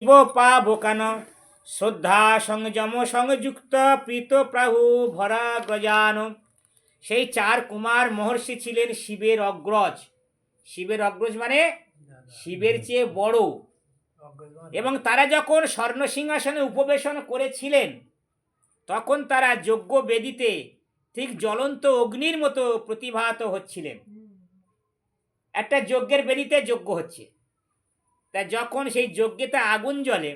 শিব পা বোকান শ্রদ্ধা সংযম সংযুক্ত প্রীত প্রাহু ভরা গজান সেই চার কুমার মহর্ষি ছিলেন শিবের অগ্রজ। শিবের অগ্রজ মানে শিবের চেয়ে বড়। এবং তারা যখন স্বর্ণ সিংহাসনে উপবেশন করেছিলেন, তখন তারা যজ্ঞ বেদিতে ঠিক জ্বলন্ত অগ্নির মতো প্রতিভাত হচ্ছিলেন। একটা যজ্ঞের বেদিতে যজ্ঞ হচ্ছে। তা যখন সেই যজ্ঞেতে আগুন জ্বলে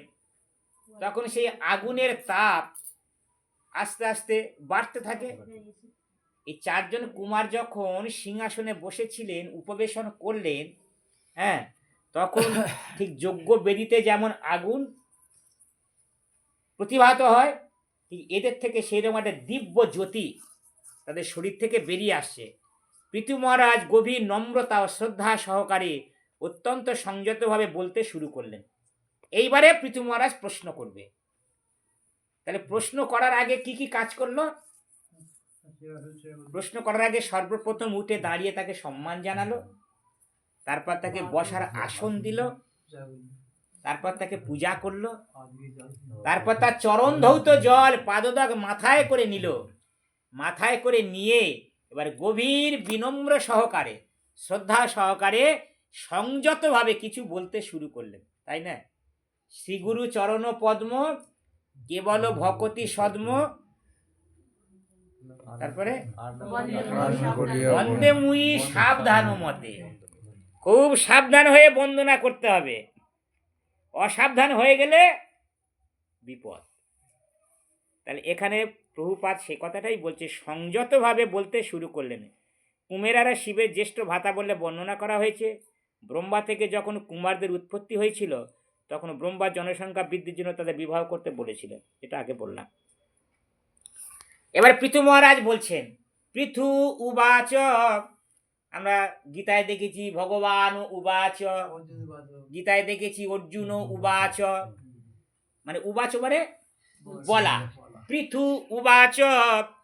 তখন সেই আগুনের তাপ আস্তে আস্তে বাড়তে থাকে। এই চারজন কুমার যখন সিংহাসনে বসেছিলেন উপবেশন করলেন হ্যাঁ তখন ঠিক যজ্ঞ বেদিতে যেমন আগুন প্রতিভাত হয় ঠিক এদের থেকে সেইরকম একটা দিব্য জ্যোতি তাদের শরীর থেকে বেরিয়ে আসছে। পৃথু মহারাজ গভীর নম্রতা ও শ্রদ্ধা সহকারে অত্যন্ত সংযতভাবে বলতে শুরু করলেন। এইবারে পৃথু মহারাজ প্রশ্ন করবে। তাহলে প্রশ্ন করার আগে কি কি কাজ করল? প্রশ্ন করার আগে সর্বপ্রথম উঠে দাঁড়িয়ে তাকে সম্মান জানালো, তারপর তাকে বসার আসন দিল, তারপর তাকে পূজা করল, তারপর তার চরণ ধৌত জল পাদদাগ মাথায় করে নিল, মাথায় করে নিয়ে এবার গভীর বিনম্র সহকারে, শ্রদ্ধা সহকারে সংযতভাবে কিছু বলতে শুরু করলেন, তাই না? শ্রীগুরু চরণ পদ্ম, কেবল ভকতি সদ্ম, তারপরে? বন্দে মুই সাবধান মতে। খুব সাবধান হয়ে বন্দনা করতে হবে। অসাবধান হয়ে গেলে বিপদ। তাহলে এখানে প্রভুপাত সে কথাটাই বলছে, সংযতভাবে বলতে শুরু করলেন। কুমেরারা শিবের জ্যেষ্ঠ ভাতা বলে বর্ণনা করা হয়েছে। ব্রহ্মা থেকে যখন কুমারদের উৎপত্তি হয়েছিল, তখন ব্রহ্মার জনসংখ্যা বৃদ্ধির জন্য তাদের বিবাহ করতে বলেছিলেন। এটা আগে বললাম। এবার পৃথু মহারাজ বলছেন, পৃথু উবাচ, আমরা গীতায় দেখেছি, ভগবান উবাচ, গীতায় দেখেছি, অর্জুন উবাচ। মানে উবাচ মানে বলা। পৃথু উবাচ,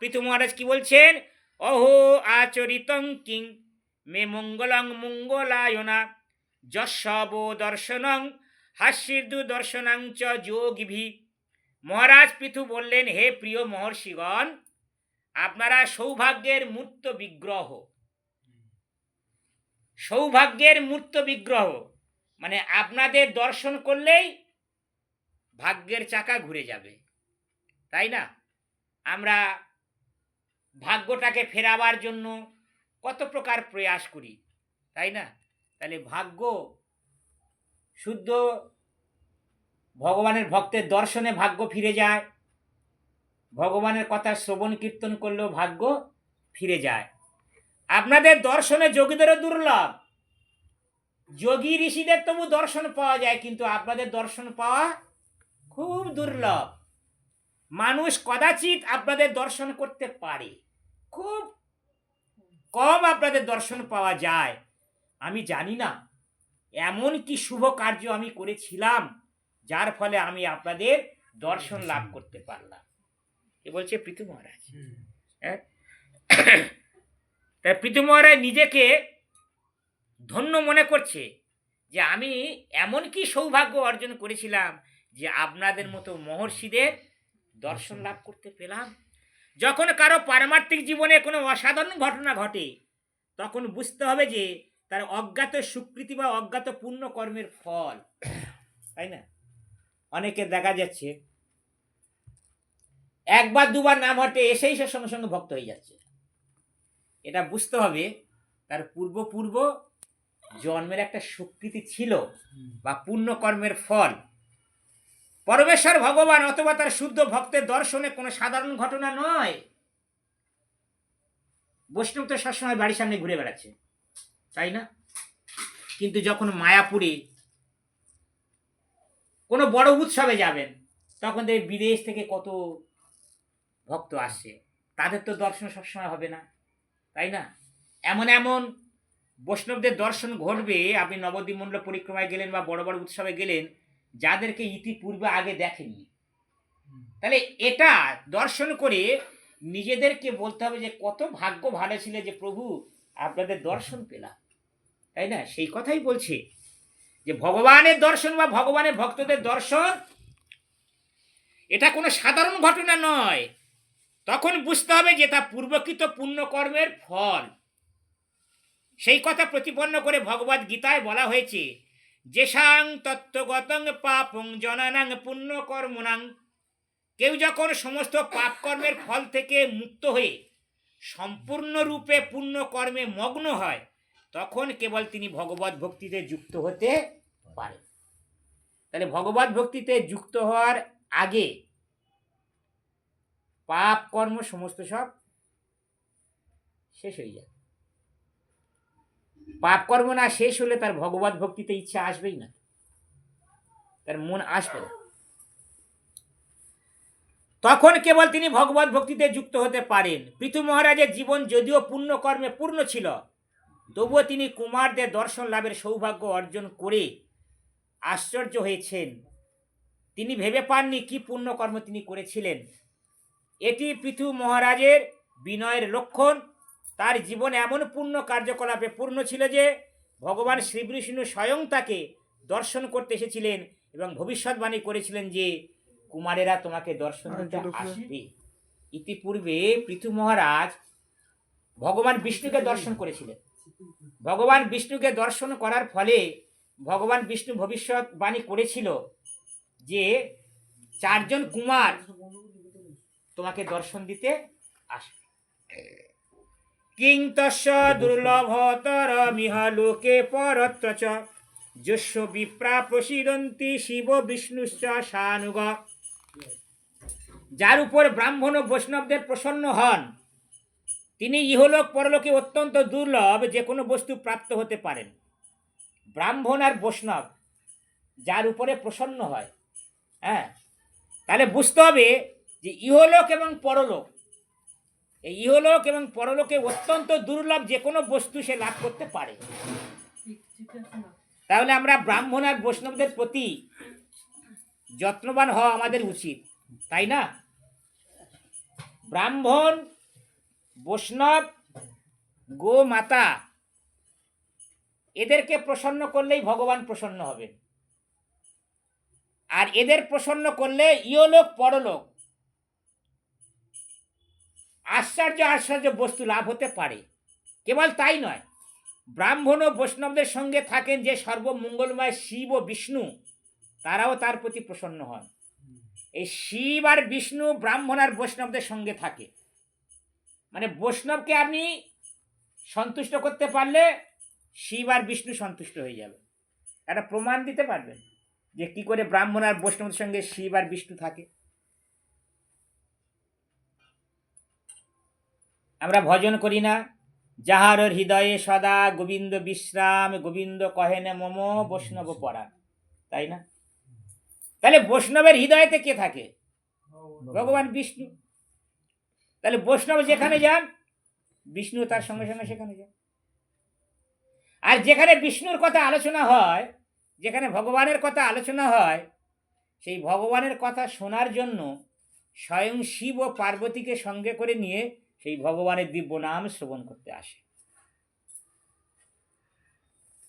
পৃথু মহারাজ কি বলছেন, অহো আচরিতং কিং মে মঙ্গলং মঙ্গলায়না। যশব দর্শনং হাস্যির্দু দর্শনাং চ যোগিভি। মহারাজ পৃথু বললেন, হে প্রিয় মহর্ষিগণ, আপনারা সৌভাগ্যের মূর্ত বিগ্রহ। সৌভাগ্যের মূর্ত বিগ্রহ মানে আপনাদের দর্শন করলেই ভাগ্যের চাকা ঘুরে যাবে। তাই না? আমরা ভাগ্যটাকে ফেরাবার জন্য কত প্রকার প্রয়াস করি, তাই না? তাহলে ভাগ্য শুদ্ধ, ভগবানের ভক্তের দর্শনে ভাগ্য ফিরে যায়, ভগবানের কথা শ্রবণ কীর্তন করলেও ভাগ্য ফিরে যায়। আপনাদের দর্শনে যোগীদেরও দুর্লভ। যোগী ঋষিদের তবু দর্শন পাওয়া যায়, কিন্তু আপনাদের দর্শন পাওয়া খুব দুর্লভ। মানুষ কদাচিৎ আপনাদের দর্শন করতে পারে। খুব কম আপনাদের দর্শন পাওয়া যায়? আমি জানি না। এমন কি শুভ কার্য আমি করেছিলাম, যার ফলে আমি আপনাদের দর্শন লাভ করতে পারলাম। এ বলছে পৃথু মহারাজ। হ্যাঁ? তাই পৃথু মহারাজ নিজেকে ধন্য মনে করছে যে আমি এমন কি সৌভাগ্য অর্জন করেছিলাম যে আপনাদের মতো মহর্ষিদের দর্শন লাভ করতে পেলাম। যখন কারও পারমার্থিক জীবনে কোনো অসাধারণ ঘটনা ঘটে তখন বুঝতে হবে যে তার অজ্ঞাত স্বীকৃতি বা অজ্ঞাত পূর্ণ কর্মের ফল। তাই না? অনেকে দেখা যাচ্ছে একবার দুবার নাম হটে এসেই সে সঙ্গে সঙ্গে ভক্ত হয়ে যাচ্ছে। এটা বুঝতে হবে তার পূর্ব পূর্ব জন্মের একটা স্বীকৃতি ছিল বা পূর্ণ কর্মের ফল। পরমেশ্বর ভগবান অথবা তার শুদ্ধ ভক্তের দর্শনে কোনো সাধারণ ঘটনা নয়। বৈষ্ণব তো সবসময় বাড়ির সামনে ঘুরে বেড়াচ্ছে, তাই না? কিন্তু যখন মায়াপুরে কোনো বড় উৎসবে যাবেন, তখন দেখে বিদেশ থেকে কত ভক্ত আসছে। তাদের তো দর্শন সবসময় হবে না, তাই না? এমন এমন বৈষ্ণবদের দর্শন ঘটবে, আপনি নবদ্বীপ মণ্ডল পরিক্রমায় গেলেন বা বড় বড় উৎসবে গেলেন যাদেরকে ইতিপূর্বে আগে দেখেননি। তাহলে এটা দর্শন করে নিজেদেরকে বলতে হবে যে কত ভাগ্য ভালো ছিল যে প্রভু আপনাদের দর্শন পেলাম। তাই না? সেই কথাই বলছে। যে ভগবানের দর্শন বা ভগবানের ভক্তদের দর্শন এটা কোনো সাধারণ ঘটনা নয়। তখন বুঝতে হবে যে তা পূর্বকৃত পুণ্যকর্মের ফল। সেই কথা প্রতিপন্ন করে ভগবদ গীতায় বলা হয়েছে যেসাং তত্ত্বগতং পাপং জনানাং পুণ্যকর্মনাং কেউ যখন সমস্ত পাপকর্মের ফল থেকে মুক্ত হয়ে সম্পূর্ণরূপে পুণ্যকর্মে মগ্ন হয়, তখন কেবল তিনি ভগবত ভক্তিতে যুক্ত হতে পারেন তাহলে ভগবত ভক্তিতে যুক্ত হওয়ার আগে পাপ কর্ম সমস্ত সব শেষ হয়ে যায়। পাপ কর্ম না শেষ হলে তার ভগবত ভক্তিতে ইচ্ছা আসবেই না। তার মন আসবে না। তখন কেবল তিনি ভগবত ভক্তিতে যুক্ত হতে পারেন। পৃথু মহারাজের জীবন যদিও পুণ্যকর্মে পূর্ণ ছিল, তবুও তিনি কুমারদের দর্শন লাভের সৌভাগ্য অর্জন করে আশ্চর্য হয়েছেন। তিনি ভেবে পাননি কি পুণ্যকর্ম তিনি করেছিলেন। এটি পৃথু মহারাজের বিনয়ের লক্ষণ। তার জীবন এমন পূর্ণ কার্যকলাপে পূর্ণ ছিল যে ভগবান শ্রীবিষ্ণু স্বয়ং তাকে দর্শন করতে এসেছিলেন এবং ভবিষ্যৎবাণী করেছিলেন যে কুমারেরা তোমাকে দর্শন দিতে আসবে। ইতিপূর্বে পৃথু মহারাজ ভগবান বিষ্ণুকে দর্শন করেছিলেন। ভগবান বিষ্ণুকে দর্শন করার ফলে ভগবান বিষ্ণু ভবিষ্যৎবাণী করেছিল যে চারজন কুমার তোমাকে দর্শন দিতে আসবে। কিং দুর্লভতর মিহ লোকে পরত্র চ। যস্য বিপ্রা প্রসিদন্তি শিব বিষ্ণুশ্চ সানুগ যার উপর ব্রাহ্মণ ও বৈষ্ণবদের প্রসন্ন হন, তিনি ইহলোক পরলোকে অত্যন্ত দুর্লভ যে কোনো বস্তু প্রাপ্ত হতে পারেন। ব্রাহ্মণ আর বৈষ্ণব যার উপরে প্রসন্ন হয় হ্যাঁ? তাহলে বুঝতে হবে যে ইহলোক এবং পরলোক এই ইহলোক এবং পরলোকে অত্যন্ত দুর্লভ যে কোনো বস্তু সে লাভ করতে পারে। তাহলে আমরা ব্রাহ্মণ আর বৈষ্ণবদের প্রতি যত্নবান হওয়া আমাদের উচিত, তাই না? ব্রাহ্মণ, বৈষ্ণব গো মাতা এদেরকে প্রসন্ন করলেই ভগবান প্রসন্ন হবেন। আর এদের প্রসন্ন করলে ইহলোক, পরলোক আশ্চর্য আশ্চর্য বস্তু লাভ হতে পারে। কেবল তাই নয়, ব্রাহ্মণ ও বৈষ্ণবদের সঙ্গে থাকেন যে সর্বমঙ্গলময় শিব ও বিষ্ণু, তারাও তার প্রতি প্রসন্ন হন। এই শিব আর বিষ্ণু ব্রাহ্মণ আর বৈষ্ণবদের সঙ্গে থাকে। মানে বৈষ্ণবকে আপনি সন্তুষ্ট করতে পারলে শিব আর বিষ্ণু সন্তুষ্ট হয়ে যাবে। একটা প্রমাণ দিতে পারবেন যে কি করে ব্রাহ্মণ আর বৈষ্ণবদের সঙ্গে শিব আর বিষ্ণু থাকে। আমরা ভজন করি না। যাহার হৃদয়ে সদা গোবিন্দ বিশ্রাম, গোবিন্দ কহেনে মম বৈষ্ণব পড়া তাই না? তাহলে বৈষ্ণবের হৃদয়তে কে থাকে? ভগবান বিষ্ণু। তাহলে বৈষ্ণব যেখানে যান, বিষ্ণু তার সঙ্গে সঙ্গে সেখানে যান। আর যেখানে বিষ্ণুর কথা আলোচনা হয়, যেখানে ভগবানের কথা আলোচনা হয়, সেই ভগবানের কথা শোনার জন্য স্বয়ং শিব ও পার্বতীকে সঙ্গে করে নিয়ে সেই ভগবানের দিব্য নাম শ্রবণ করতে আসে।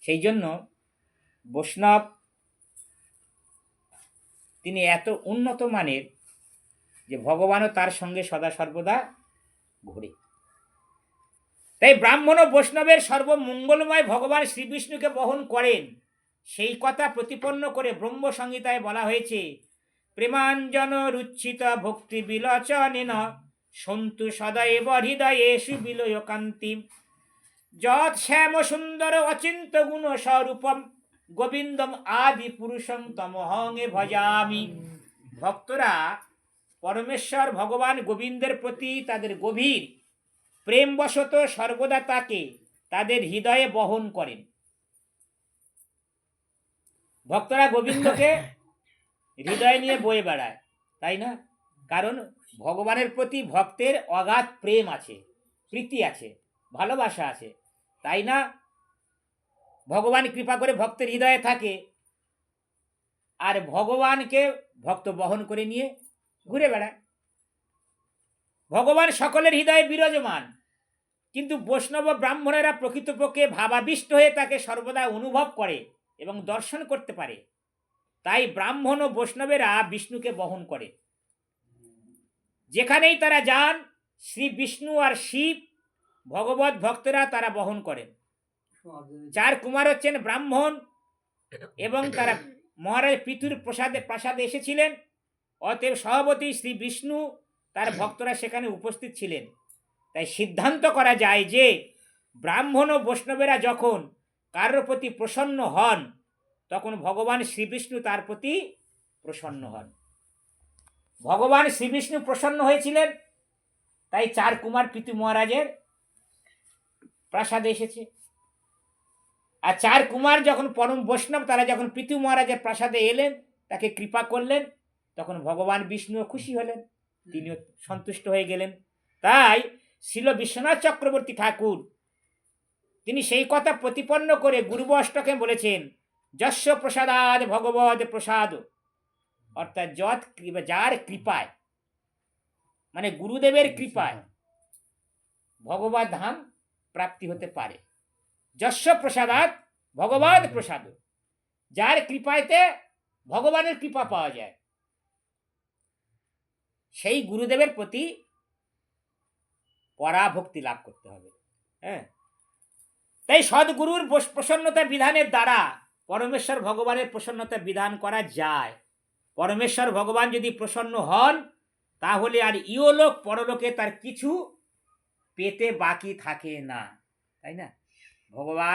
সেই জন্য বৈষ্ণব তিনি এত উন্নত মানের যে ভগবানও তার সঙ্গে সদা সর্বদা ঘোরে। তাই ব্রাহ্মণ ও বৈষ্ণবের সর্বমঙ্গলময় ভগবান শ্রীবিষ্ণুকে বহন করেন। সেই কথা প্রতিপন্ন করে ব্রহ্ম সংহিতায় বলা হয়েছে, প্রেমাঞ্জন রুচ্ছিত ভক্তি বিলচনেন সন্তু সদৈব হৃদয়ে সুবিলয় কান্তিম যৎ শ্যাম সুন্দর অচিন্ত গুণ স্বরূপম গোবিন্দম আদি পুরুষম তমহংে ভজামি। ভক্তরা পরমেশ্বর ভগবান গোবিন্দের প্রতি তাদের গভীর প্রেমবশত সর্বদা তাকে তাদের হৃদয়ে বহন করেন। ভক্তরা গোবিন্দকে হৃদয় নিয়ে বয়ে বেড়ায় তাই না? কারণ ভগবানের প্রতি ভক্তের অগাধ প্রেম আছে, প্রীতি আছে, ভালোবাসা আছে। তাই না? ভগবান কৃপা করে ভক্তের হৃদয়ে থাকে। আর ভগবানকে ভক্ত বহন করে নিয়ে ঘুরে বেড়ায়। ভগবান সকলের হৃদয়ে বিরাজমান। কিন্তু বৈষ্ণব ব্রাহ্মণেরা প্রকৃতপক্ষে ভাবাবিষ্ট হয়ে তাকে সর্বদা অনুভব করে এবং দর্শন করতে পারে। তাই ব্রাহ্মণ ও বৈষ্ণবেরা বিষ্ণুকে বহন করে। যেখানেই তারা যান, শ্রী বিষ্ণু আর শিব, ভগবত ভক্তরা তারা বহন করেন। চার কুমার হচ্ছেন ব্রাহ্মণ এবং তারা মহারাজ পৃথুর প্রসাদে, প্রাসাদে এসেছিলেন। অতএব সভাপতি শ্রী বিষ্ণু, তার ভক্তরা সেখানে উপস্থিত ছিলেন। তাই সিদ্ধান্ত করা যায় যে, ব্রাহ্মণ ও বৈষ্ণবেরা যখন কারোর প্রতি প্রসন্ন হন, তখন ভগবান শ্রীবিষ্ণু তার প্রতি প্রসন্ন হন। ভগবান শ্রীবিষ্ণু প্রসন্ন হয়েছিলেন, তাই চার কুমার পিতু মহারাজের প্রাসাদে এসেছে। আর চার কুমার যখন পরম বৈষ্ণব, তারা যখন পিতু মহারাজের প্রাসাদে এলেন, তাকে কৃপা করলেন, তখন ভগবান বিষ্ণু খুশি হলেন, তিনিও সন্তুষ্ট হয়ে গেলেন। তাই শিল বিশ্বনাথ চক্রবর্তী ঠাকুর, তিনি সেই কথা প্রতিপন্ন করে গুরু অষ্টকে বলেছেন যস্য প্রসাদাদ ভগবদ প্রসাদ। অর্থাৎ যত যার কৃপায় মানে গুরুদেবের কৃপায় ভগবত ধাম প্রাপ্তি হতে পারে। যস্য প্রসাদাত ভগবদ প্রসাদ। যার কৃপায়তে ভগবানের কৃপা পাওয়া যায়। সেই গুরুদেবের প্রতি পরাভক্তি লাভ করতে হবে। হ্যাঁ? তাই সদ্গুরুর প্রসন্নতা বিধানের দ্বারা পরমেশ্বর ভগবানের প্রসন্নতা বিধান করা যায়। পরমেশ্বর ভগবান যদি প্রসন্ন হন, তাহলে আর ইহলোক পরলোকে তার কিছু পেতে বাকি থাকে না। তাই না? ভগবান